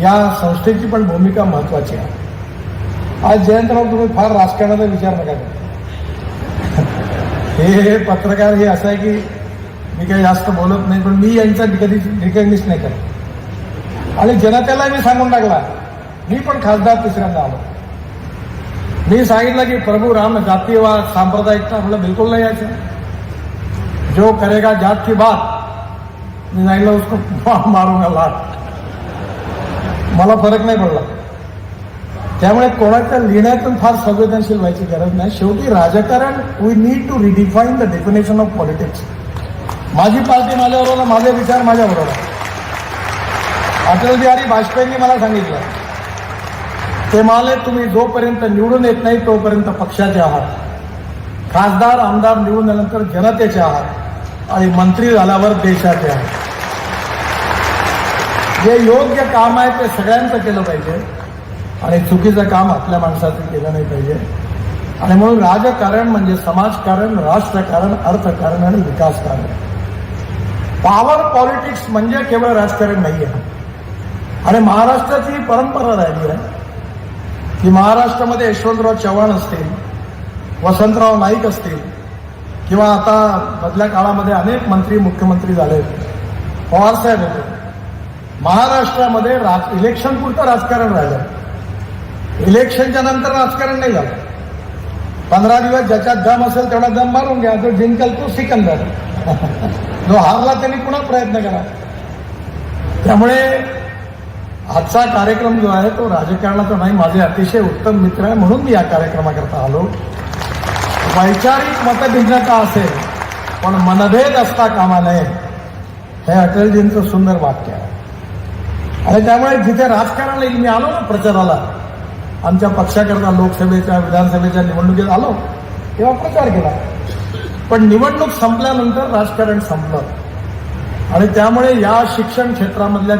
या संस्थेची पण भूमिका महत्वाची आहे. आज जयंतराव तुम्ही फार राजकारणाचा विचार नका हे पत्रकार हे असं आहे की मी काही जास्त बोलत नाही पण मी यांचा कधी रिकग्निश नाही करत. आणि जनतेला मी सांगून टाकला मी पण खासदार तिसऱ्यांदा आलो. मी सांगितलं की प्रभू राम जातीयवाद सांप्रदायिकता आपलं बिलकुल नाही यायचं. जो करेगा जात की बात. मी सांगितलं उसको मारूंगा लाट मला फरक नाही पडला. त्यामुळे कोणाच्या लिहिण्यातून फार संवेदनशील व्हायची गरज नाही. शेवटी राजकारण we need to redefine the definition of politics माझी पार्टी माझ्याबरोबर माझे विचार माझ्याबरोबर. अटल बिहारी वाजपेयींनी मला सांगितलं ते म्हणाले तुम्ही जोपर्यंत निवडून येत नाही तोपर्यंत पक्षाचे आहात. खासदार आमदार निवडून आल्यानंतर जनतेचे आहात आणि मंत्री झाल्यावर देशाचे आहात. जे योग्य काम आहे ते सगळ्यांचं केलं पाहिजे. आणि चुकीचं काम आपल्या माणसाचं केलं नाही पाहिजे. आणि म्हणून राजकारण म्हणजे समाजकारण राष्ट्रकारण अर्थकारण आणि विकासकारण. पॉवर पॉलिटिक्स म्हणजे केवळ राजकारण नाही आहे आणि महाराष्ट्राची परंपरा राहिली आहे. की महाराष्ट्रामध्ये यशवंतराव चव्हाण असतील वसंतराव नाईक असतील किंवा आता मधल्या काळामध्ये अनेक मंत्री मुख्यमंत्री झाले पवारसाहेब होते. महाराष्ट्रामध्ये राज इलेक्शन पुरतं राजकारण राहिलं. इलेक्शनच्या नंतर राजकारण नाही झालं. पंधरा दिवस ज्याच्यात दम असेल तेवढा दम मारून घ्या. जो जिंकल तो सिकंदर. जो हारला त्यांनी पुन्हा प्रयत्न करा. त्यामुळे आजचा कार्यक्रम जो आहे तो राजकारणाचा नाही माझे अतिशय उत्तम मित्र आहे. म्हणून मी या कार्यक्रमाकरता आलो. वैचारिक मतभिन्नता असेल पण मनभेद असता कामा नये. हे अटलजींचं सुंदर वाक्य आहे. आणि त्यामुळे जिथे राजकारण येईल मी आलो ना प्रचाराला. आमच्या पक्षाकरता लोकसभेच्या विधानसभेच्या निवडणुकीत आलो तेव्हा प्रचार केला. पण निवडणूक संपल्यानंतर राजकारण संपलं. आणि त्यामुळे या शिक्षण क्षेत्रामधल्या